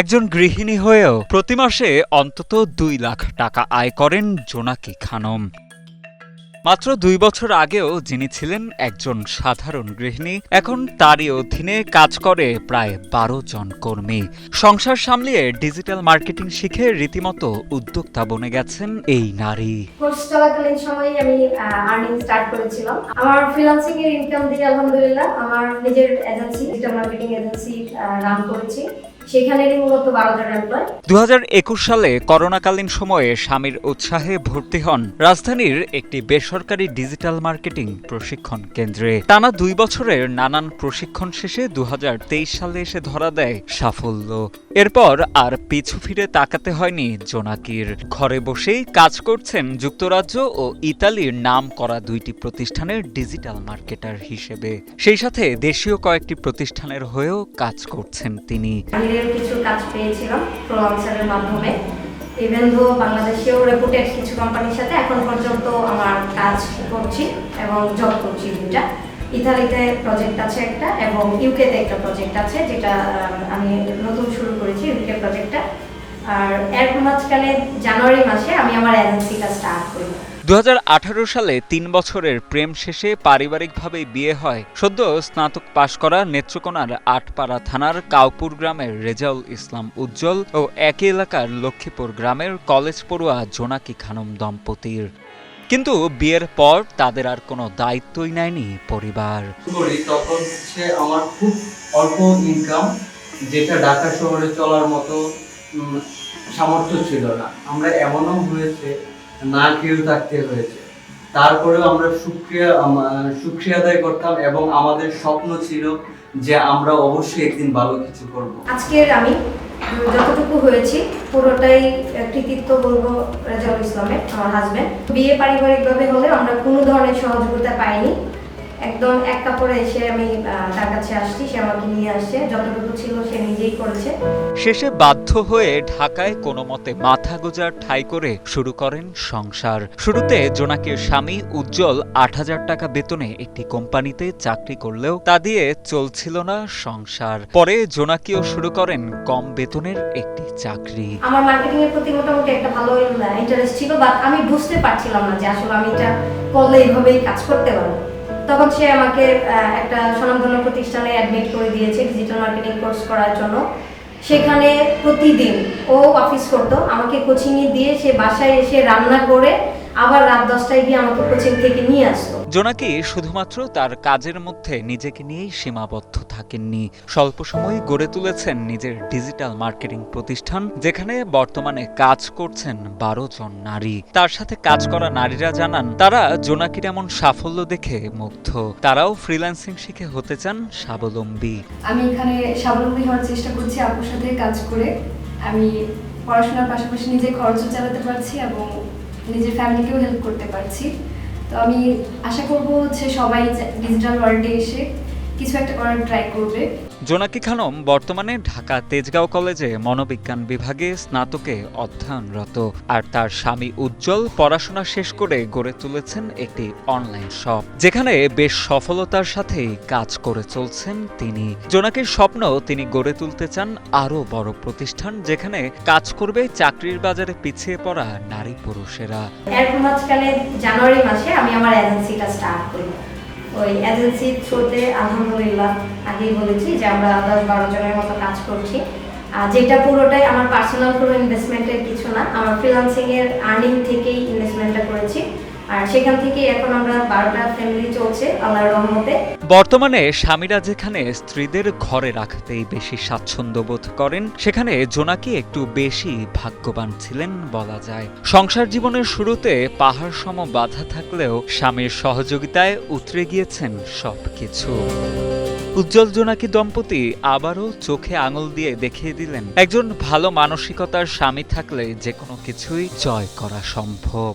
একজন গৃহিণী হয়েও প্রতি মাসে অন্তত দুই লাখ টাকা আয় করেন জোনাকি খানম। মাত্র দুই বছর আগেও যিনি ছিলেন একজন সাধারণ গৃহিণী, এখন তারই অধীনে কাজ করে প্রায় বারো জন কর্মী। সংসার সামলিয়ে ডিজিটাল মার্কেটিং শিখে রীতিমতো উদ্যোক্তা বনে গেছেন এই নারী। চলাকালীন আমি আর্নিং স্টার্ট করেছিলাম। আমার ফ্রিল্যান্সিং এর ইনকাম দিয়ে আলহামদুলিল্লাহ, আমার নিজের agency digital marketing agency run করেছি। সেখানেরই মূলত বারো জন এমপ্লয় দু সালে করোনাকালীন সময়ে স্বামীর উৎসাহে ভর্তি হন রাজধানীর একটি বেসরকারি ডিজিটাল মার্কেটিং প্রশিক্ষণ কেন্দ্রে। টানা দুই বছরের নানান প্রশিক্ষণ শেষে দু হাজার তেইশ সালে এসে ধরা দেয় সাফল্য। এরপর আর পিছু ফিরে তাকাতে হয়নি জোনাকির। ঘরে বসেই কাজ করছেন যুক্তরাজ্য ও ইতালির নাম করা দুইটি প্রতিষ্ঠানের ডিজিটাল মার্কেটার হিসেবে। সেই সাথে দেশীয় কয়েকটি প্রতিষ্ঠানের হয়েও কাজ করছেন তিনি। বাইরের কিছু কাজ পেয়েছিলাম ফ্রিল্যান্সারের মাধ্যমে। ইভেন দো বাংলাদেশেও রেপুটেড কিছু কোম্পানির সাথে, এখন পর্যন্ত আমার কাজ করছি এবং জব করছি দুইটা। ইতালিতে প্রজেক্ট আছে একটা এবং ইউকেতে একটা প্রজেক্ট আছে, যেটা আমি নতুন শুরু করেছি ইউকে প্রজেক্টটা আর এর মাঝখানে জানুয়ারি মাসে আমি আমার এজেন্সিটা স্টার্ট করি দু হাজার আঠারো সালে তিন বছরের প্রেম শেষে পারিবারিকভাবে বিয়ে হয়। সদ্য স্নাতক পাশ করা নেত্রকোনার আটপাড়া থানার কাউপুর গ্রামের রেজাউল ইসলাম উজ্জ্বল ও একই এলাকার লক্ষ্মীপুর গ্রামের কলেজ পড়ুয়া জোনাকি খানম দম্পতির। কিন্তু বিয়ের পর তাদের আর কোনো দায়িত্বই নেয়নি পরিবার। তখন হচ্ছে আমার খুব অল্প ইনকাম যেটা ঢাকা শহরে চলার মতো সামর্থ্য ছিল না। আমরা এমনও হয়েছে না খেয়েও থাকতে হয়েছে। তারপরেও আমরা সুক্রিয়া সুক্রিয়া আদায় করতাম এবং আমাদের স্বপ্ন ছিল যে আমরা অবশ্যই একদিন ভালো কিছু করব। আজকের আমি যতটুকু হয়েছি, পুরোটাই কৃতিত্ব বলব রাজাউল ইসলামের, আমার হাজব্যান্ড বিয়ে পারিবারিকভাবে হলে আমরা কোনো ধরনের সহযোগিতা পাইনি। একদম এক কাপড়ে এসে আমি তার কাছে আসছি সে আমাকে নিয়ে আসছে। যতটুকু ছিল সে নিজেই করেছে। শেষে বাধ্য হয়ে ঢাকায় কোনো মতে মাথা গোজার ঠাই করে শুরু করেন সংসার। শুরুতে জোনাকির স্বামী উজ্জ্বল আট হাজার টাকা বেতনে একটি কোম্পানিতে চাকরি করলেও তা দিয়ে চলছিল না সংসার। পরে জোনাকিও শুরু করেন কম বেতনের একটি চাকরি। আমার মার্কেটিং এর প্রতি মোটামুটি একটা ভালো ইন্টারেস্ট ছিল বাট আমি বুঝতে পারছিলাম না যে আসলে আমি এটা করলে এইভাবেই কাজ করতে পারব। তখন সে আমাকে একটা স্বনামধন্য প্রতিষ্ঠানে অ্যাডমিট করে দিয়েছে ডিজিটাল মার্কেটিং কোর্স করার জন্য। সেখানে প্রতিদিন ও অফিস করতো। আমাকে কোচিংয়ে দিয়ে সে বাসায় এসে রান্না করে আবার রাত দশটায় গিয়ে আমাকে কোচিং থেকে নিয়ে আসতো জোনাকি শুধুমাত্র তার কাজের মধ্যে নিজেকে নিয়েই সীমাবদ্ধ থাকেননি। স্বল্প সময়ে গড়ে তুলেছেন নিজের ডিজিটাল মার্কেটিং প্রতিষ্ঠান যেখানে বর্তমানে কাজ করছেন বারো জন নারী। তার সাথে কাজ করা নারীরা জানান তারা জোনাকির এমন সাফল্য দেখে মুগ্ধ। তারাও ফ্রিল্যান্সিং শিখে হতে চান স্বাবলম্বী। আমি এখানে স্বাবলম্বী হওয়ার চেষ্টা করছি আপুর সাথে কাজ করে। আমি পড়াশোনার পাশাপাশি নিজে খরচও চালাতে পারছি এবং নিজের ফ্যামিলিকেও হেল্প করতে পারছি। তো আমি আশা করব হচ্ছে সবাই ডিজিটাল ওয়ার্ল্ডে এসে কিছু একটা করার ট্রাই করবে। জোনাকি খানম বর্তমানে ঢাকা তেজগাঁও কলেজে মনোবিজ্ঞান বিভাগে স্নাতকে অধ্যয়নরত আর তার স্বামী উজ্জ্বল পড়াশোনা শেষ করে গড়ে তুলেছেন একটি অনলাইন শপ যেখানে বেশ সফলতার সাথেই কাজ করে চলছেন তিনি। জোনাকির স্বপ্ন তিনি গড়ে তুলতে চান আরও বড় প্রতিষ্ঠান যেখানে কাজ করবে চাকরির বাজারে পিছিয়ে পড়া নারী পুরুষেরা। মাঝখানে জানুয়ারি মাসে আমি আমার এজেন্সিটা স্টার্ট করি। ওই এজেন্সির থ্রুতে আলহামদুলিল্লাহ আগেই বলেছি যে আমরা দশ বারো জনের মতো কাজ করছি। আর যেটা পুরোটাই আমার পার্সোনাল কোনো ইনভেস্টমেন্টের কিছু না, আমার ফ্রিলান্সিংয়ের আর্নিং থেকেই ইনভেস্টমেন্টটা করেছি। বর্তমানে স্বামীরা যেখানে স্ত্রীদের ঘরে রাখতেই বেশি স্বাচ্ছন্দ্য বোধ করেন, সেখানে জোনাকি একটু বেশি ভাগ্যবান ছিলেন বলা যায়। সংসার জীবনের শুরুতে পাহাড় সম বাধা থাকলেও স্বামীর সহযোগিতায় উতরে গিয়েছেন সবকিছু। উজ্জ্বল জোনাকি দম্পতি আবারও চোখে আঙুল দিয়ে দেখিয়ে দিলেন, একজন ভালো মানসিকতার স্বামী থাকলে যে কোনো কিছুই জয় করা সম্ভব।